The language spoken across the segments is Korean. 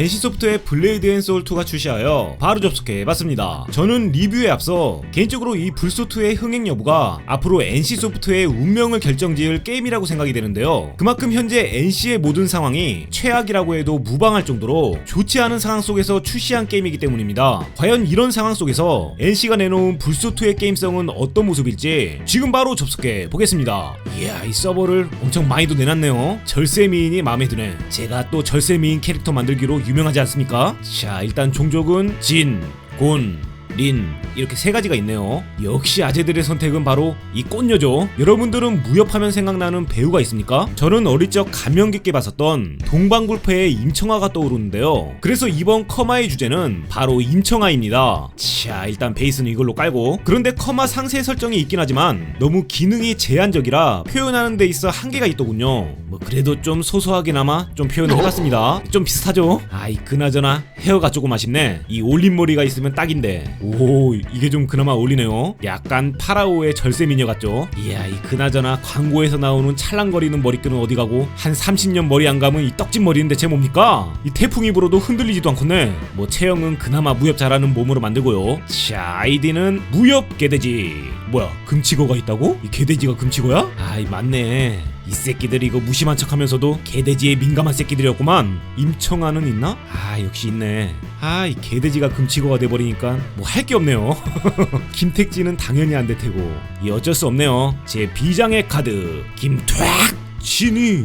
NC소프트의 블레이드 앤 소울2가 출시하여 바로 접속해봤습니다. 저는 리뷰에 앞서 개인적으로 이 불소2의 흥행 여부가 앞으로 NC소프트의 운명을 결정지을 게임이라고 생각이 되는데요. 그만큼 현재 NC의 모든 상황이 최악이라고 해도 무방할 정도로 좋지 않은 상황 속에서 출시한 게임이기 때문입니다. 과연 이런 상황 속에서 NC가 내놓은 불소2의 게임성은 어떤 모습일지 지금 바로 접속해 보겠습니다. 이야 이 서버를 엄청 많이도 내놨네요. 절세 미인이 마음에 드네. 제가 또 절세 미인 캐릭터 만들기로 유명하지 않습니까? 자 일단 종족은 진, 곤, 린 이렇게 세 가지가 있네요. 역시 아재들의 선택은 바로 이 꽃녀죠. 여러분들은 무협하면 생각나는 배우가 있습니까? 저는 어릴 적 감명 깊게 봤었던 동방불패의 임청아가 떠오르는데요. 그래서 이번 커마의 주제는 바로 임청아입니다. 자 일단 베이스는 이걸로 깔고 그런데 커마 상세 설정이 있긴 하지만 너무 기능이 제한적이라 표현하는 데 있어 한계가 있더군요. 뭐 그래도 좀 소소하게나마 좀 표현을 해봤습니다. 좀 비슷하죠? 아이 그나저나 헤어가 조금 아쉽네. 이 올림머리가 있으면 딱인데. 오 이게 좀 그나마 어울리네요. 약간 파라오의 절세 미녀 같죠? 이야 이 그나저나 광고에서 나오는 찰랑거리는 머리끈은 어디 가고? 한 30년 머리 안 감은 이 떡진 머리는 대체 뭡니까? 이 태풍이 불어도 흔들리지도 않겠네. 뭐 체형은 그나마 무협 잘하는 몸으로 만들고요. 자 아이디는 무협 개돼지. 뭐야 금치거가 있다고? 이 개돼지가 금치거야? 아이 맞네 이 새끼들 이거 무심한 척하면서도 개돼지에 민감한 새끼들이었구만. 임청아는 있나? 아 역시 있네. 아 이 개돼지가 금치고가 돼버리니까 뭐 할 게 없네요. 김택지는 당연히 안 될 테고 이 어쩔 수 없네요. 제 비장의 카드 김퇴 진이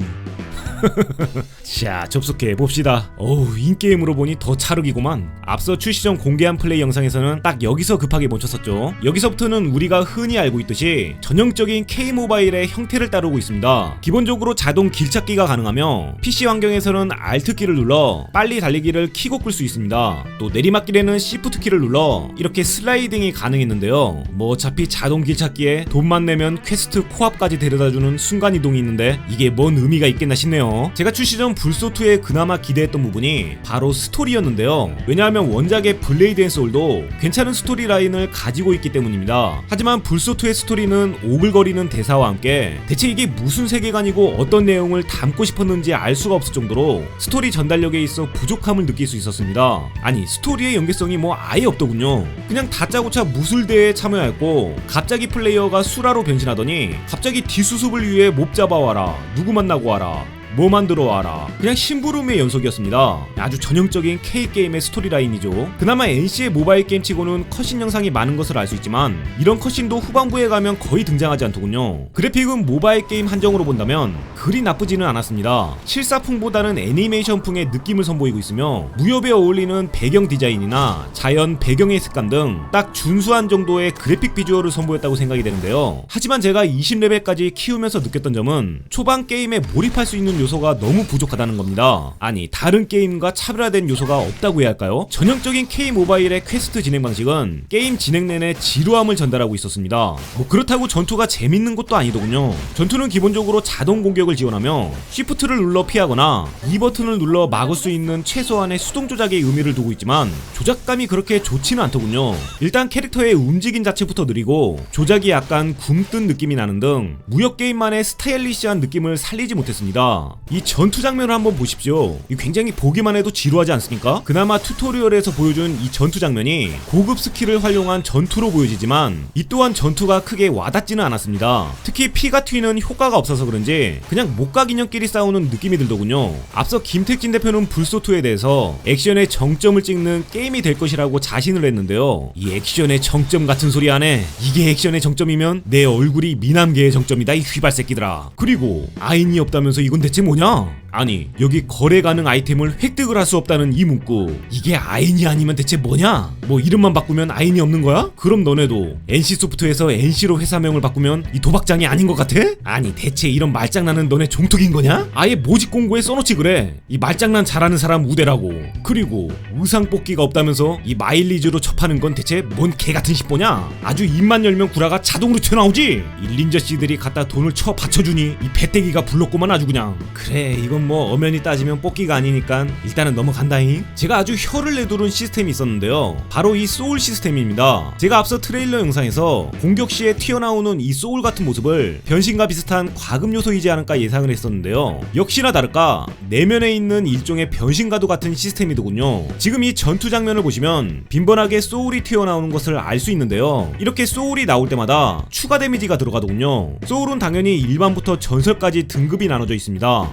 자 접속해 봅시다. 어우 인게임으로 보니 더 찰흙이구만. 앞서 출시 전 공개한 플레이 영상에서는 딱 여기서 급하게 멈췄었죠. 여기서부터는 우리가 흔히 알고 있듯이 전형적인 K모바일의 형태를 따르고 있습니다. 기본적으로 자동 길찾기가 가능하며 PC 환경에서는 Alt키를 눌러 빨리 달리기를 키고 끌 수 있습니다. 또 내리막길에는 Shift키를 눌러 이렇게 슬라이딩이 가능했는데요. 뭐 어차피 자동 길찾기에 돈만 내면 퀘스트 코앞까지 데려다주는 순간이동이 있는데 이게 뭔 의미가 있겠나 싶네요 제가 출시 전 불소2에 그나마 기대했던 부분이 바로 스토리였는데요. 왜냐하면 원작의 블레이드 앤 소울도 괜찮은 스토리 라인을 가지고 있기 때문입니다. 하지만 불소2의 스토리는 오글거리는 대사와 함께 대체 이게 무슨 세계관이고 어떤 내용을 담고 싶었는지 알 수가 없을 정도로 스토리 전달력에 있어 부족함을 느낄 수 있었습니다. 아니 스토리의 연계성이 뭐 아예 없더군요. 그냥 다짜고짜 무술대회에 참여했고 갑자기 플레이어가 수라로 변신하더니 갑자기 뒷수습을 위해 몹 잡아와라 누구 만나고 와라 뭐 만들어 와라. 그냥 심부름의 연속이었습니다. 아주 전형적인 K게임의 스토리라인이죠. 그나마 NC의 모바일 게임 치고는 컷신 영상이 많은 것을 알 수 있지만 이런 컷신도 후반부에 가면 거의 등장하지 않더군요. 그래픽은 모바일 게임 한정으로 본다면 그리 나쁘지는 않았습니다. 실사풍보다는 애니메이션풍의 느낌을 선보이고 있으며 무협에 어울리는 배경 디자인이나 자연 배경의 색감 등 딱 준수한 정도의 그래픽 비주얼을 선보였다고 생각이 되는데요. 하지만 제가 20레벨까지 키우면서 느꼈던 점은 초반 게임에 몰입할 수 있는 요소가 너무 부족하다는 겁니다. 아니 다른 게임과 차별화된 요소가 없다고 해야 할까요? 전형적인 K 모바일의 퀘스트 진행 방식은 게임 진행 내내 지루함을 전달하고 있었습니다. 뭐 그렇다고 전투가 재밌는 것도 아니더군요. 전투는 기본적으로 자동 공격을 지원하며 Shift를 눌러 피하거나 E 버튼을 눌러 막을 수 있는 최소한의 수동 조작의 의미를 두고 있지만 조작감이 그렇게 좋지는 않더군요. 일단 캐릭터의 움직임 자체부터 느리고 조작이 약간 굼뜬 느낌이 나는 등 무역 게임만의 스타일리시한 느낌을 살리지 못했습니다. 이 전투 장면을 한번 보십시오. 이 굉장히 보기만 해도 지루하지 않습니까? 그나마 튜토리얼에서 보여준 이 전투 장면이 고급 스킬을 활용한 전투로 보여지지만 이 또한 전투가 크게 와닿지는 않았습니다. 특히 피가 튀는 효과가 없어서 그런지 그냥 목각 인형끼리 싸우는 느낌이 들더군요. 앞서 김택진 대표는 불소투에 대해서 액션의 정점을 찍는 게임이 될 것이라고 자신을 했는데요. 이 액션의 정점 같은 소리 안에 이게 액션의 정점이면 내 얼굴이 미남계의 정점이다 이 휘발 새끼들아. 그리고 아인이 없다면서 이건 대체 뭐냐? 아니 여기 거래 가능 아이템을 획득을 할 수 없다는 이 문구 이게 아인이 아니면 대체 뭐냐? 뭐 이름만 바꾸면 아인이 없는 거야? 그럼 너네도 NC소프트에서 NC로 회사명을 바꾸면 이 도박장이 아닌 것 같아? 아니 대체 이런 말장난은 너네 종특인 거냐? 아예 모집 공고에 써놓지 그래 이 말장난 잘하는 사람 우대라고 그리고 의상 뽑기가 없다면서 이 마일리지로 첩하는 건 대체 뭔 개같은 십보냐? 아주 입만 열면 구라가 자동으로 튀어나오지? 이 린저 씨들이 갖다 돈을 쳐 받쳐주니 이 배때기가 불렀구만 아주 그냥 그래 이건 뭐 엄연히 따지면 뽑기가 아니니까 일단은 넘어간다잉. 제가 아주 혀를 내두른 시스템이 있었는데요. 바로 이 소울 시스템입니다. 제가 앞서 트레일러 영상에서 공격 시에 튀어나오는 이 소울 같은 모습을 변신과 비슷한 과금 요소이지 않을까 예상을 했었는데요. 역시나 다를까 내면에 있는 일종의 변신과도 같은 시스템이더군요. 지금 이 전투 장면을 보시면 빈번하게 소울이 튀어나오는 것을 알 수 있는데요. 이렇게 소울이 나올 때마다 추가 데미지가 들어가더군요. 소울은 당연히 일반부터 전설까지 등급이 나눠져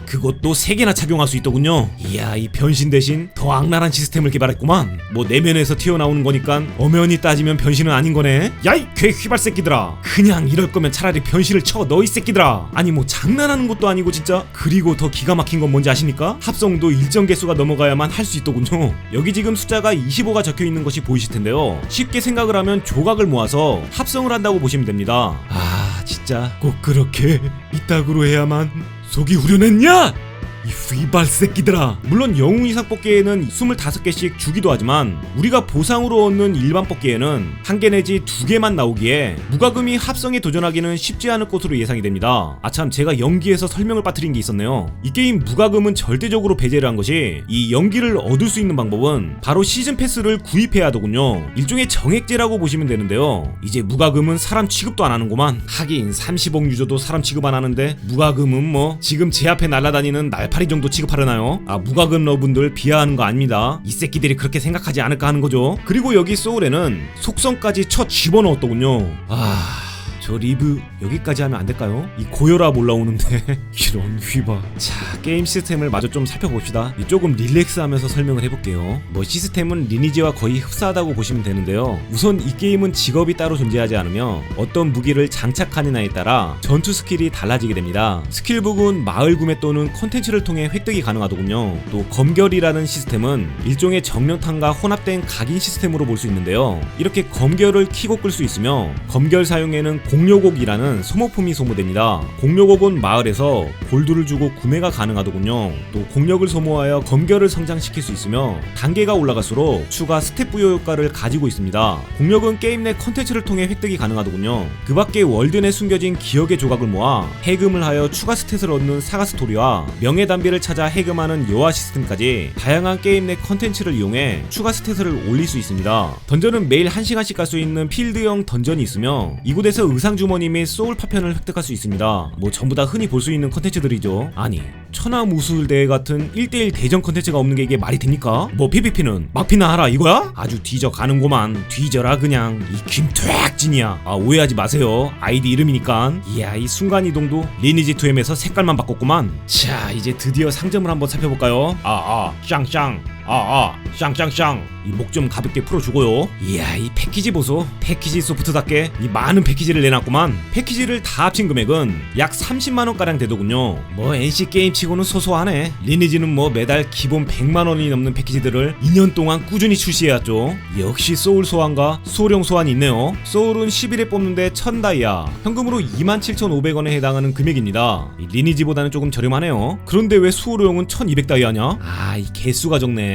그것도 3개나 착용할 수 있더군요. 이야 이 변신 대신 더 악랄한 시스템을 개발했구만. 뭐 내면에서 튀어나오는 거니까 엄연히 따지면 변신은 아닌 거네. 야이 괴 휘발 새끼들아. 그냥 이럴 거면 차라리 변신을 쳐 너 이 새끼들아. 아니 뭐 장난하는 것도 아니고 진짜. 그리고 더 기가 막힌 건 뭔지 아십니까? 합성도 일정 개수가 넘어가야만 할 수 있더군요. 여기 지금 숫자가 25가 적혀 있는 것이 보이실 텐데요. 쉽게 생각을 하면 조각을 모아서 합성을 한다고 보시면 됩니다. 아 진짜. 꼭 그렇게 이따구로 해야만 속이 후련했냐? 이 휘발 새끼들아. 물론 영웅 이상 뽑기에는 25개씩 주기도 하지만 우리가 보상으로 얻는 일반 뽑기에는 한 개 내지 두 개만 나오기에 무과금이 합성에 도전하기는 쉽지 않을 것으로 예상이 됩니다. 아참 제가 연기에서 설명을 빠뜨린 게 있었네요. 이 게임 무과금은 절대적으로 배제를 한 것이 이 연기를 얻을 수 있는 방법은 바로 시즌 패스를 구입해야 하더군요. 일종의 정액제라고 보시면 되는데요. 이제 무과금은 사람 취급도 안 하는구만. 하긴 30억 유저도 사람 취급 안 하는데 무과금은 뭐 지금 제 앞에 날아다니는 날 파리 정도 취급하려나요? 아 무과금 러분들 비하하는 거 아닙니다. 이 새끼들이 그렇게 생각하지 않을까 하는 거죠. 그리고 여기 소울에는 속성까지 쳐 집어넣었더군요. 아... 저 리뷰 여기까지 하면 안 될까요? 이 고혈압 올라오는데. 이런 휘바. 자 게임 시스템을 마저 좀 살펴봅시다. 이 조금 릴렉스하면서 설명을 해볼게요. 뭐 시스템은 리니지와 거의 흡사하다고 보시면 되는데요. 우선 이 게임은 직업이 따로 존재하지 않으며 어떤 무기를 장착하느냐에 따라 전투 스킬이 달라지게 됩니다. 스킬북은 마을 구매 또는 컨텐츠를 통해 획득이 가능하더군요. 또 검결이라는 시스템은 일종의 정령탄과 혼합된 각인 시스템으로 볼 수 있는데요. 이렇게 검결을 키고 끌 수 있으며 검결 사용에는 공료곡이라는 소모품이 소모됩니다. 공료곡은 마을에서 골드를 주고 구매가 가능하더군요. 또 공력을 소모하여 검결을 성장시킬 수 있으며 단계가 올라갈수록 추가 스텝 부여 효과를 가지고 있습니다. 공력은 게임 내 컨텐츠를 통해 획득이 가능하더군요. 그 밖에 월드 내 숨겨진 기억의 조각을 모아 해금을 하여 추가 스탯을 얻는 사가 스토리와 명예 담비를 찾아 해금하는 여화 시스템까지 다양한 게임 내 컨텐츠를 이용해 추가 스탯을 올릴 수 있습니다. 던전은 매일 1시간씩 갈 수 있는 필드형 던전이 있으며 이곳에서 의상 주머니 및 소울 파편을 획득할 수 있습니다. 뭐 전부 다 흔히 볼 수 있는 컨텐츠들이죠. 아니 천하 무술 대회 같은 1대1 대전 컨텐츠가 없는 게 이게 말이 됩니까? 뭐 PVP는 막피나 하라 이거야? 아주 뒤져 가는구만. 뒤져라 그냥 이 김퇴학진이야. 아 오해하지 마세요. 아이디 이름이니까. 이야 이 순간 이동도 리니지 2M에서 색깔만 바꿨구만. 자 이제 드디어 상점을 한번 살펴볼까요? 아아 쌍쌍 아아 쌍쌍쌍 이 목 좀 가볍게 풀어주고요. 이야 이 패키지 보소. 패키지 소프트답게 이 많은 패키지를 내놨구만. 패키지를 다 합친 금액은 약 30만원가량 되더군요. 뭐 NC 게임 치고는 소소하네. 리니지는 뭐 매달 기본 100만원이 넘는 패키지들을 2년 동안 꾸준히 출시해왔죠. 역시 소울 소환과 소령 소환이 있네요. 소울은 10일에 뽑는데 1000다이아. 현금으로 27,500원에 해당하는 금액입니다. 이 리니지보다는 조금 저렴하네요. 그런데 왜 소령은 1200다이아냐? 아 이 개수가 적네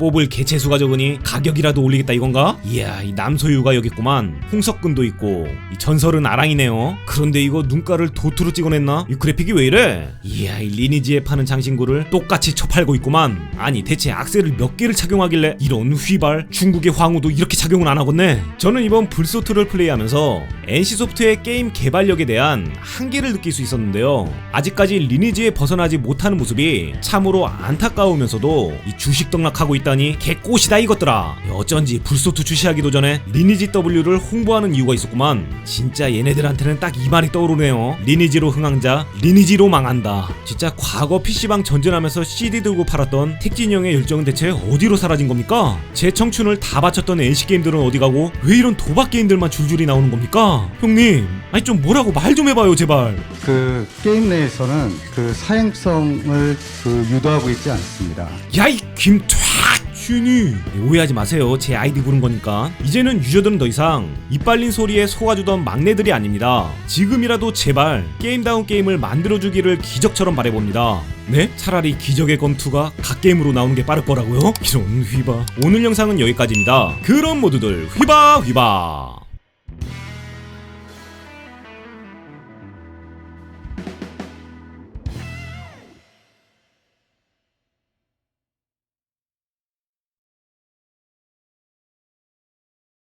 뽑을 개체수가 적으니 가격이라도 올리겠다 이건가? 이야 이 남소유가 여기 있구만 홍석근도 있고 이 전설은 아랑이네요 그런데 이거 눈가를 도트로 찍어냈나? 이 그래픽이 왜 이래? 이야 이 리니지에 파는 장신구를 똑같이 쳐팔고 있구만 아니 대체 악셀을 몇 개를 착용하길래 이런 휘발 중국의 황후도 이렇게 착용을 안 하겠네 저는 이번 불소트를 플레이하면서 NC소프트의 게임 개발력에 대한 한계를 느낄 수 있었는데요 아직까지 리니지에 벗어나지 못하는 모습이 참으로 안타까우면서도 이 주식 떡락하고 있다니 개꽃이다 이것들아 어쩐지 불소트 출시하기도 전에 리니지 W를 홍보하는 이유가 있었구만 진짜 얘네들한테는 딱 이 말이 떠오르네요 리니지로 흥황자 리니지로 망한다 진짜 과거 PC방 전전하면서 CD 들고 팔았던 택진이 형의 열정은 대체 어디로 사라진 겁니까? 제 청춘을 다 바쳤던 NC게임들은 어디 가고 왜 이런 도박 게임들만 줄줄이 나오는 겁니까? 형님 아니 좀 뭐라고 말 좀 해봐요 제발 그 게임 내에서는 그 사행성을 그 유도하고 있지 않습니다. 야이 김퇴 슈니 오해하지 마세요. 제 아이디 부른 거니까. 이제는 유저들은 더 이상 이빨린 소리에 속아주던 막내들이 아닙니다. 지금이라도 제발 게임다운 게임을 만들어주기를 기적처럼 바래봅니다. 네? 차라리 기적의 검투가 갓게임으로 나오는 게 빠를 거라고요? 이런 휘바. 오늘 영상은 여기까지입니다. 그럼 모두들 휘바 휘바